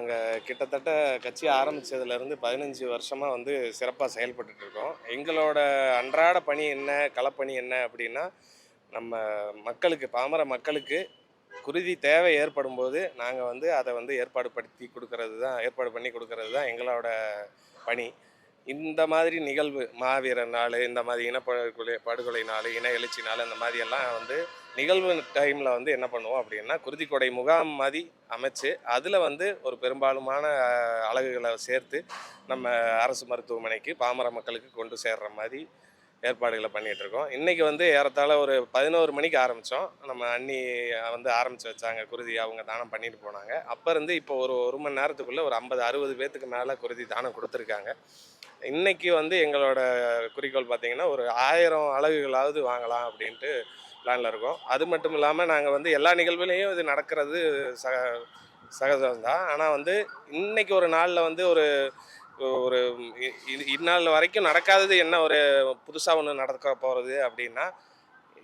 நாங்கள் கிட்டத்தட்ட கட்சி ஆரம்பித்ததுலேருந்து பதினஞ்சு வருஷமாக வந்து சிறப்பாக செயல்பட்டுட்டு இருக்கோம். எங்களோட அன்றாட பணி என்ன களப்பணி என்ன அப்படின்னா நம்ம மக்களுக்கு பாமர மக்களுக்கு குருதி தேவை ஏற்படும் போது நாங்கள் வந்து அதை வந்து ஏற்பாடு படுத்தி கொடுக்கறது தான் ஏற்பாடு பண்ணி கொடுக்கறது தான் எங்களோட பணி. இந்த மாதிரி நிகழ்வு மாவீரர் நாள் இந்த மாதிரி இனப்படுகொலை படுகொலை நாள் இன எழுச்சி நாள் இந்த மாதிரியெல்லாம் வந்து நிகழ்வு டைமில் வந்து என்ன பண்ணுவோம் அப்படின்னா குருதிக்கொடை முகாம் மாதிரி அமைச்சு அதில் வந்து ஒரு பெரும்பாலுமான அழகுகளை அலகுகளை சேர்த்து நம்ம அரசு மருத்துவமனைக்கு பாமர மக்களுக்கு கொண்டு சேர்ற மாதிரி ஏற்பாடுகளை பண்ணிகிட்ருக்கோம் இருக்கோம். வந்து ஏறத்தாழ ஒரு பதினோரு மணிக்கு ஆரம்பித்தோம் நம்ம அண்ணி வந்து ஆரம்பித்து வச்சாங்க. குருதி அவங்க தானம் பண்ணிட்டு போனாங்க. அப்போ இருந்து இப்போ ஒரு ஒரு மணி நேரத்துக்குள்ளே ஒரு ஐம்பது அறுபது பேத்துக்கு மேலே குருதி தானம் கொடுத்துருக்காங்க. இன்றைக்கி வந்து எங்களோட குறிக்கோள் பார்த்திங்கன்னா ஒரு ஆயிரம் அலகுகளாவது வாங்கலாம் அப்படின்ட்டு பிளானில் இருக்கோம். அது மட்டும் இல்லாமல் நாங்கள் வந்து எல்லா நிகழ்வுலையும் இது நடக்கிறது சக சகஜம் தான் ஆனால் வந்து இன்னைக்கு ஒரு நாளில் வந்து ஒரு ஒரு இந்நாள் வரைக்கும் நடக்காதது என்ன ஒரு புதுசாக ஒன்று நடக்க போகிறது அப்படின்னா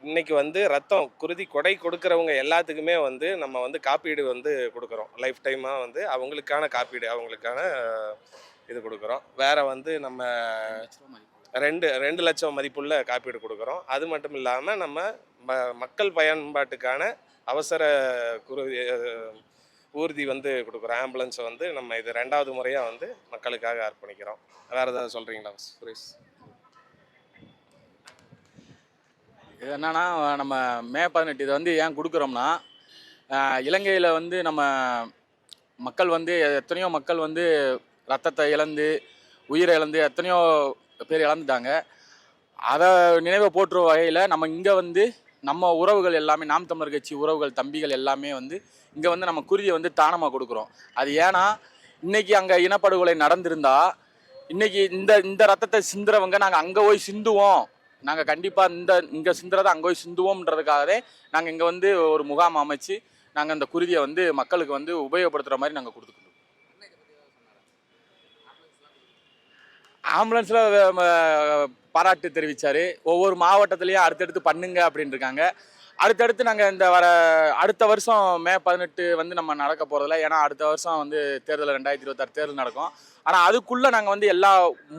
இன்னைக்கு வந்து ரத்தம் குருதி கொடை கொடுக்குறவங்க எல்லாத்துக்குமே வந்து நம்ம வந்து காப்பீடு வந்து கொடுக்குறோம். லைஃப் டைமாக வந்து அவங்களுக்கான காப்பீடு அவங்களுக்கான இது கொடுக்குறோம். வேற வந்து நம்ம ரெண்டு ரெண்டு லட்சம் மதிப்புள்ள காப்பீடு கொடுக்குறோம். அது மட்டும் இல்லாமல் நம்ம ம- மக்கள் பயன்பாட்டுக்கான அவசர குருதி ஊர்தி வந்து கொடுக்குறோம் ஆம்புலன்ஸை வந்து நம்ம இது ரெண்டாவது முறையாக வந்து மக்களுக்காக அர்ப்பணிக்கிறோம். வேறு ஏதாவது சொல்கிறீங்களா சுரேஷ்? இது என்னன்னா நம்ம மே பதினெட்டு இதை வந்து ஏன் கொடுக்குறோம்னா இலங்கையில் வந்து நம்ம மக்கள் வந்து எத்தனையோ மக்கள் வந்து ரத்தத்தை இழந்து உயிரை இழந்து எத்தனையோ பேர் இழந்துட்டாங்க. அதை நினைவை போட்டுற வகையில் நம்ம இங்கே வந்து நம்ம உறவுகள் எல்லாமே நாம் தமிழர் கட்சி உறவுகள் தம்பிகள் எல்லாமே வந்து இங்கே வந்து நம்ம குருதியை வந்து தானமாக கொடுக்குறோம். அது ஏன்னா இன்றைக்கி அங்கே இனப்படுகொலை நடந்திருந்தா இன்றைக்கி இந்த இந்த ரத்தத்தை சிந்துறவங்க நாங்கள் அங்கே போய் சிந்துவோம். நாங்கள் கண்டிப்பாக இந்த இங்கே சிந்துறதை அங்கே போய் சிந்துவோம்ன்றதுக்காகவே நாங்கள் இங்கே வந்து ஒரு முகாம் அமைச்சு நாங்கள் அந்த குருதியை வந்து மக்களுக்கு வந்து உபயோகப்படுத்துகிற மாதிரி நாங்கள் கொடுத்துக்கோம் ஆம்புலன்ஸில் பாராட்டு தெரிவித்தார் ஒவ்வொரு மாவட்டத்துலேயும் அடுத்தடுத்து பண்ணுங்க அப்படின்னு இருக்காங்க அடுத்தடுத்து நாங்கள் இந்த வர அடுத்த வருஷம் மே பதினெட்டு வந்து நம்ம நடக்க போகிறதில்ல ஏன்னா அடுத்த வருஷம் வந்து தேர்தல் ரெண்டாயிரத்தி இருபத்தாறு தேர்தல் நடக்கும். ஆனால் அதுக்குள்ளே நாங்கள் வந்து எல்லா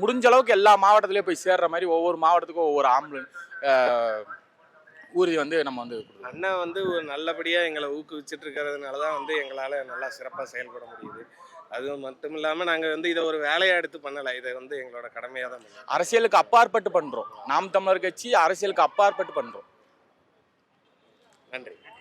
முடிஞ்ச அளவுக்கு எல்லா மாவட்டத்துலேயும் போய் சேர்ற மாதிரி ஒவ்வொரு மாவட்டத்துக்கும் ஒவ்வொரு ஆம்புலன்ஸ் ஊர்தி வந்து நம்ம வந்து கொடுக்குறோம். அண்ணன் வந்து ஒரு நல்லபடியாக எங்களை ஊக்குவிச்சிட்டு இருக்கிறதுனால தான் வந்து எங்களால் நல்லா சிறப்பாக செயல்பட முடியுது. அது மட்டும் இல்லாமல் நாங்கள் வந்து இதை ஒரு வேலையாக எடுத்து பண்ணலை. இதை வந்து எங்களோட கடமையாக தான் பண்ணோம். அரசியலுக்கு அப்பாற்பட்டு பண்ணுறோம் நாம் தமிழர் கட்சி அரசியலுக்கு அப்பாற்பட்டு பண்ணுறோம் நன்றி நன்றி.